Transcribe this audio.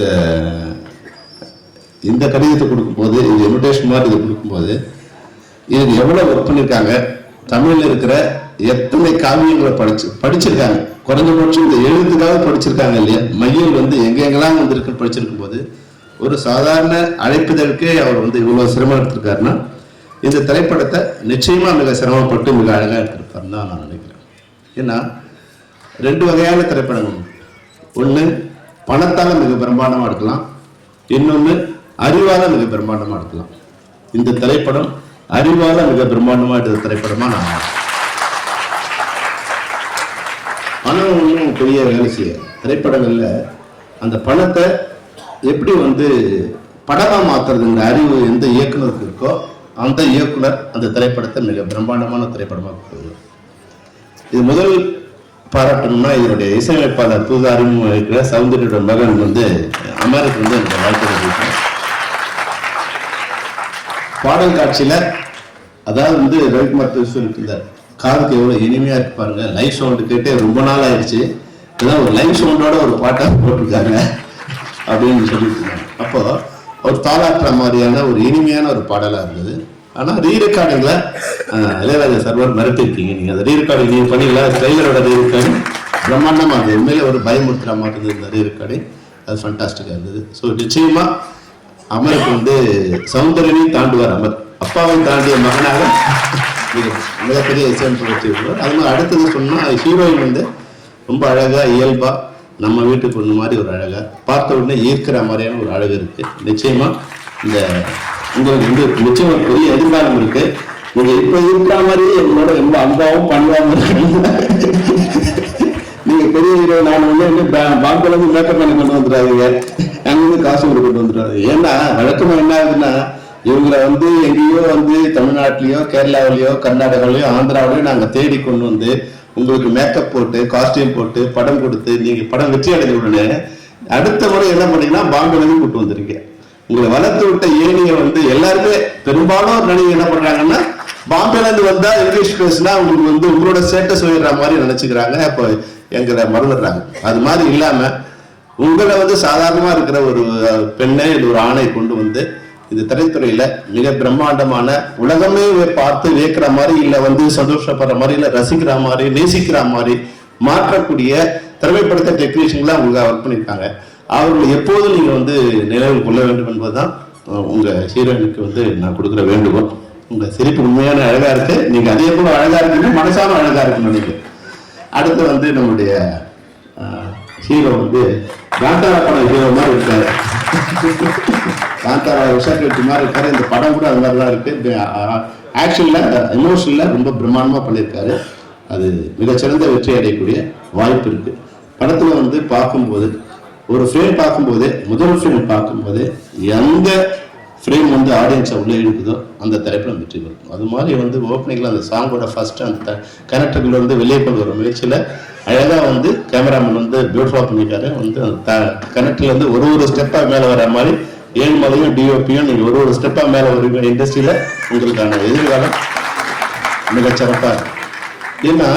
இந்த இந்த கடிதத்தை கொடுக்கும்போது இந்த இன்விடேஷன் மாதிரி இதை கொடுக்கும்போது இதுக்கு எவ்வளோ ஒர்க் பண்ணியிருக்காங்க தமிழில் இருக்கிற எத்தனை காவியங்களை படிச்சு படிச்சிருக்காங்க. குறைஞ்சபட்சம் இந்த எழுத்துக்காக படிச்சிருக்காங்க இல்லையா? மையல் வந்து எங்கெங்கெல்லாம் வந்திருக்கு படிச்சிருக்கும் போது ஒரு சாதாரண அழைப்புதலுக்கே அவர் வந்து இவ்வளோ சிரமம் எடுத்திருக்காருன்னா இந்த திரைப்படத்தை நிச்சயமாக மிக சிரமப்பட்டு மிக அழகாக எடுத்திருப்பாருன்னு தான் நான் நினைக்கிறேன். ஏன்னா ரெண்டு வகையான திரைப்படங்கள். ஒன்று பணத்தால் மிக பிரம்மாண்டமாக எடுக்கலாம். இன்னொன்று அறிவால மிக பிரம்மாண்டமாக எடுக்கலாம். இந்த திரைப்படம் அறிவால் மிக பிரம்மாண்டமாக எடுத்த திரைப்படமாக நான் பணம் ஒன்றும் பெரிய வேலை செய்ய திரைப்படங்களில் அந்த பணத்தை எப்படி வந்து படமாக மாற்றுறதுங்கிற அறிவு எந்த இயக்குனருக்கு இருக்கோ அந்த இயக்குனர் அந்த திரைப்படத்தை மிக பிரம்மாண்டமான திரைப்படமாக இது முதல் பாராட்டணும்னா இதனுடைய இசையமைப்பாளர் புது அறிமுகம் இருக்கிற சௌந்தர்யோட மகன் வந்து அமெரிக்க வந்து எனக்கு வாழ்த்து பாடல் காட்சியில அதாவது வந்து ரவிக்குமார் சொல்லிட்டு இருந்தார் காதுக்கு எவ்வளவு இனிமையா இருக்கு பாருங்க லைவ் சவுண்டு கேட்டே ரொம்ப நாள் ஆயிடுச்சு இதான் ஒரு லைவ் சவுண்டோட ஒரு பாட்டா போட்டிருக்காங்க அப்படின்னு சொல்லிட்டு இருந்தாங்க அப்போ ஒரு தாளாட்டுற மாதிரியான ஒரு இனிமையான ஒரு பாடலா இருந்தது. ஆனா ரீ ரெக்கார்டிங்ல இளையராஜா சர்வர் மறுத்திருக்கீங்க. நீங்க அந்த ரீ ரெக்கார்டிங் நீங்க பண்ணீங்களா ட்ரெய்லரோட ரீ ரெக்கார்டிங் பிரம்மாண்டமா இருந்தது உண்மையிலே ஒரு பயமுறுத்துற மாதிரி இந்த ரீ ரெக்கார்டிங் அது ஃபண்டாஸ்டிக்கா இருந்தது. ஸோ நிச்சயமா அமருக்கு வந்து சௌந்தரனையும் தாண்டுவார் அமர். அப்பாவை தாண்டிய மகனாக மிகப்பெரிய எக்ஸாம்பிள் வச்சிருக்கிறார் அது மாதிரி அடுத்தது சொன்னால் ஹீரோயின் வந்து ரொம்ப அழகா இயல்பா நம்ம வீட்டு பொண்ணு மாதிரி ஒரு அழகா பார்த்த உடனே ஈர்க்கிற மாதிரியான ஒரு அழகு இருக்கு. நிச்சயமா இந்த உங்களுக்கு வந்து நிச்சயமா பெரிய எதிர்காலம் இருக்கு. நீங்க இப்ப இருக்கிற மாதிரி என்னோட ரொம்ப அன்பாவும் பண்ணுவாங்க நீங்க பெரிய ஹீரோ நான் வந்து பாம்பேல இருந்து மேக்கப் பண்ணி கொண்டு வந்துடாதீங்க. அங்கிருந்து காசு கொடுத்து கொண்டு வந்துடாதீங்க. ஏன்னா வழக்கமா என்ன ஆகுதுன்னா இவங்களை வந்து எங்கேயோ வந்து தமிழ்நாட்டிலயோ கேரளாவிலயோ கர்நாடகாவிலயோ ஆந்திராவிலயோ நாங்க தேடி கொண்டு வந்து உங்களுக்கு மேக்கப் போட்டு காஸ்டியூம் போட்டு படம் கொடுத்து நீங்க படம் வெற்றி அடைஞ்ச உடனே அடுத்த முறை என்ன பண்ணீங்கன்னா பாம்பேல இருந்து கூட்டு வந்துருங்க உங்களை வளர்த்து விட்ட ஏனியை வந்து எல்லாருமே பெரும்பாலும் நடிகை என்ன பண்றாங்கன்னா பாம்பேல இருந்து வந்தா இங்கிலீஷ் பேசினா உங்களுக்கு வந்து உங்களோட ஸ்டேட்டஸ் உயர்ற மாதிரி நினைச்சுக்கிறாங்க. அப்போ எங்களை மறந்துடுறாங்க. அது மாதிரி இல்லாம உங்களை வந்து சாதாரணமா இருக்கிற ஒரு பெண்ணை இது ஒரு ஆணை கொண்டு வந்து இந்த திரைத்துறையில மிக பிரம்மாண்டமான உலகமே பார்த்து வியக்கிற மாதிரி இல்ல வந்து சந்தோஷப்படுற மாதிரி இல்ல ரசிக்கிற மாதிரி நேசிக்கிற மாதிரி மாற்றக்கூடிய திறமைப்படுத்த டெக்னீஷியன்லாம் அவங்க ஒர்க் பண்ணியிருக்காங்க அவர்களை எப்போதும் நீங்கள் வந்து நினைவில் கொள்ள வேண்டும் என்பதுதான் உங்கள் உங்க ஹீரோயினுக்கு வந்து நான் கொடுக்குற வேண்டுகோள். உங்கள் சிரிப்பு உண்மையான அழகாக இருக்கு. நீங்கள் அதே போல் அழகாக இருக்கீங்க மனசாலும் அழகாக இருக்குன்னு நினைக்கிறேன். அடுத்து வந்து நம்முடைய ஹீரோ வந்து காந்தாரா படம் ஹீரோ மாதிரி இருக்காரு. காந்தாரா விஷால் கட்சி மாதிரி இருக்காரு. இந்த படம் கூட அது மாதிரிலாம் இருக்கு. ஆக்ஷனில் இமோஷனில் ரொம்ப பிரம்மாண்டமாக பண்ணியிருக்காரு. அது மிகச்சிறந்த வெற்றி அடையக்கூடிய வாய்ப்பு இருக்குது படத்தில் வந்து பார்க்கும்போது ஒரு ஃப்ரேம் பார்க்கும்போது முதல் ஃப்ரேம் பார்க்கும்போது எந்த ஃப்ரேம் வந்து ஆடியன்ஸை உள்ளே இழுக்குதோ அந்த திரைப்படம் வெற்றி பெறும் அது மாதிரி வந்து ஓப்பனிங்கில் அந்த சாங்கோட ஃபர்ஸ்ட் அந்த கனெக்டர்கள் வந்து வெளியே கொண்டு வர முயற்சியில் அழகாக வந்து கேமராமேன் வந்து பியூட்டிஃபுல்லாக பண்ணிட்டாரு. வந்து அந்த த கனெக்டில் வந்து ஒரு ஒரு ஸ்டெப்பாக மேலே வர மாதிரி ஏழ்மலையும் டிஓபியும் நீங்கள் ஒரு ஒரு ஸ்டெப்பாக மேலே வருவீங்க இண்டஸ்ட்ரியில் உங்களுக்கான எதிர்காலம் மிகச்சிறப்பாக இருக்கும் ஏன்னா